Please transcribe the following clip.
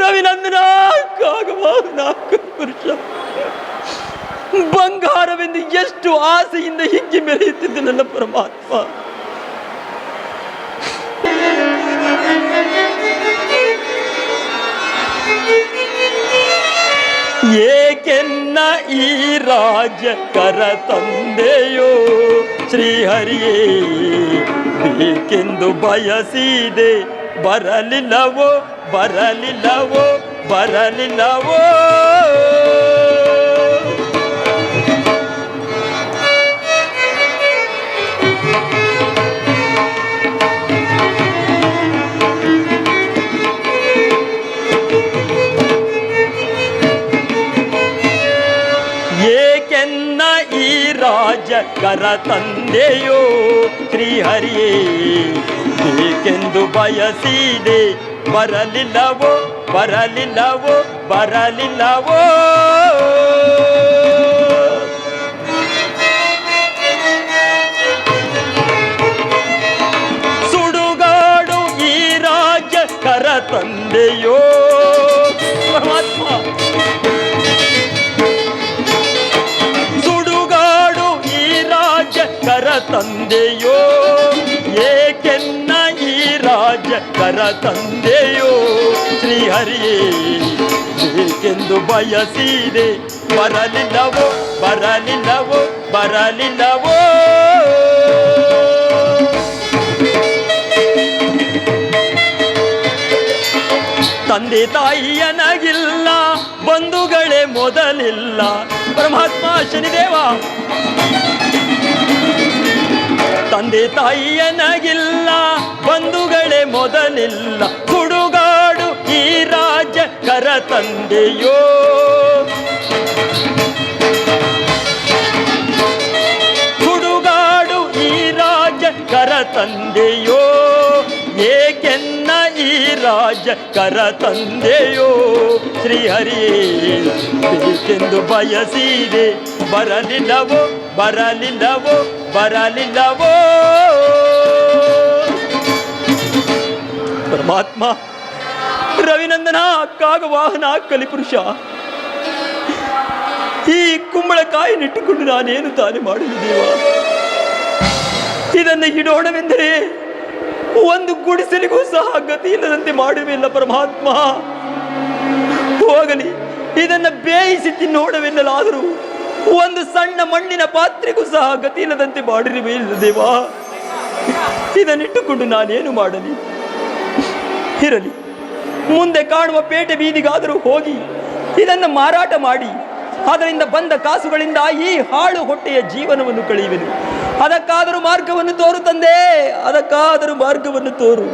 ರವಿನಂದನ ನಾಲ್ಕು ಪುರುಷ ಬಂಗಾರವೆಂದು ಎಷ್ಟು ಆಸೆಯಿಂದ ಹಿಗ್ಗಿ ಮೆರೆಯುತ್ತಿದ್ದು ನನ್ನ ಪರಮಾತ್ಮ. ಏಕೆನ್ನ ಈ ರಾಜ ಕರ ತಂದೆಯೋ ಶ್ರೀಹರಿಯೇ, ಬೇಕೆಂದು ಬಯಸಿದೆ. ಬರಲಿಲ್ಲವೋ ಬರಲಿಲ್ಲವೋ ಬರಲಿಲ್ಲವೋ. ಕರ ತಂದೆಯೋ ಶ್ರೀಹರಿಯೇ ಬೇಕೆಂದು ಬಯಸಿದೆ ಬರಲಿಲ್ಲವೋ ಬರಲಿಲ್ಲವೋ ಬರಲಿಲ್ಲವೋ? ಸುಡುಗಾಡು ಈ ರಾಜ ಕರ ತಂದೆಯೋ ತಂದೆಯೋ? ಏಕೆನ್ನ ಈ ರಾಜ ಕರ ತಂದೆಯೋ? ಶ್ರೀಹರಿಯೇ, ಏಕೆಂದು ಬಯಸಿದೆ? ಬರಲಿಲ್ಲವೋ? ಬರಲಿಲ್ಲವೋ? ಬರಲಿಲ್ಲವೋ? ತಂದೆ ತಾಯಿಯನಾಗಿಲ್ಲ ಬಂಧುಗಳೇ ಮೊದಲಿಲ್ಲ. ಪರಮಾತ್ಮ ಶನಿದೇವ ತಂದೆ ತಾಯಿಯನಾಗಿಲ್ಲ, ಬಂಧುಗಳೇ ಮೊದಲಿಲ್ಲ. ಹುಡುಗಾಡು ಈ ರಾಜ್ಯ ಕರ ತಂದೆಯೋ ಹುಡುಗಾಡು ಈ ರಾಜ್ಯ ಕರ ತಂದೆಯೋ ಏಕೆನ್ನ ಈ ರಾಜ್ಯ ಕರ ತಂದೆಯೋ ಶ್ರೀಹರಿ ಬೇಕೆಂದು ಬಯಸಿದೆ, ಬರಲಿಲ್ಲವೋ ಬರಲಿಲ್ಲವೋ. ಬರಲಿಲ್ಲವೋ? ಪರಮಾತ್ಮ ರವಿನಂದನ ಕಾಗವಾಹನ ಕಲಿಪುರುಷ ಈ ಕುಂಬಳಕಾಯಿ ನಿಟ್ಟುಕೊಂಡು ನಾನೇನು ತಾನೇ ಮಾಡಲಿದ್ದೇವ ದೇವ ಇದನ್ನು ಇಡೋಣವೆಂದರೆ ಒಂದು ಗುಡಿಸಲಿಗೂ ಸಹ ಗತಿ ಇಲ್ಲದಂತೆ ಮಾಡುವಿಲ್ಲ ಪರಮಾತ್ಮ. ಹೋಗಲಿ, ಇದನ್ನು ಬೇಯಿಸಿ ತಿನ್ನೋಣವೆನ್ನಲಾದರೂ ಒಂದು ಸಣ್ಣ ಮಣ್ಣಿನ ಪಾತ್ರೆಗೂ ಸಹ ಗತಿ ಇಲ್ಲದಂತೆ ಇಲ್ಲ ದೇವಾ. ಇದನ್ನಿಟ್ಟುಕೊಂಡು ನಾನೇನು ಮಾಡಲಿ? ಇರಲಿ. ಮುಂದೆ ಕಾಣುವ ಪೇಟೆ ಬೀದಿಗಾದರೂ ಹೋಗಿ ಇದನ್ನು ಮಾರಾಟ ಮಾಡಿ. ಅದರಿಂದ ಬಂದ ಕಾಸುಗಳಿಂದ ಈ ಹಾಳು ಹೊಟ್ಟೆಯ ಜೀವನವನ್ನು ಕಳೆಯುವೆನು. ಅದಕ್ಕಾದರೂ ಮಾರ್ಗವನ್ನು ತೋರು ತಂದೆ. ಅದಕ್ಕಾದರೂ ಮಾರ್ಗವನ್ನು ತೋರು.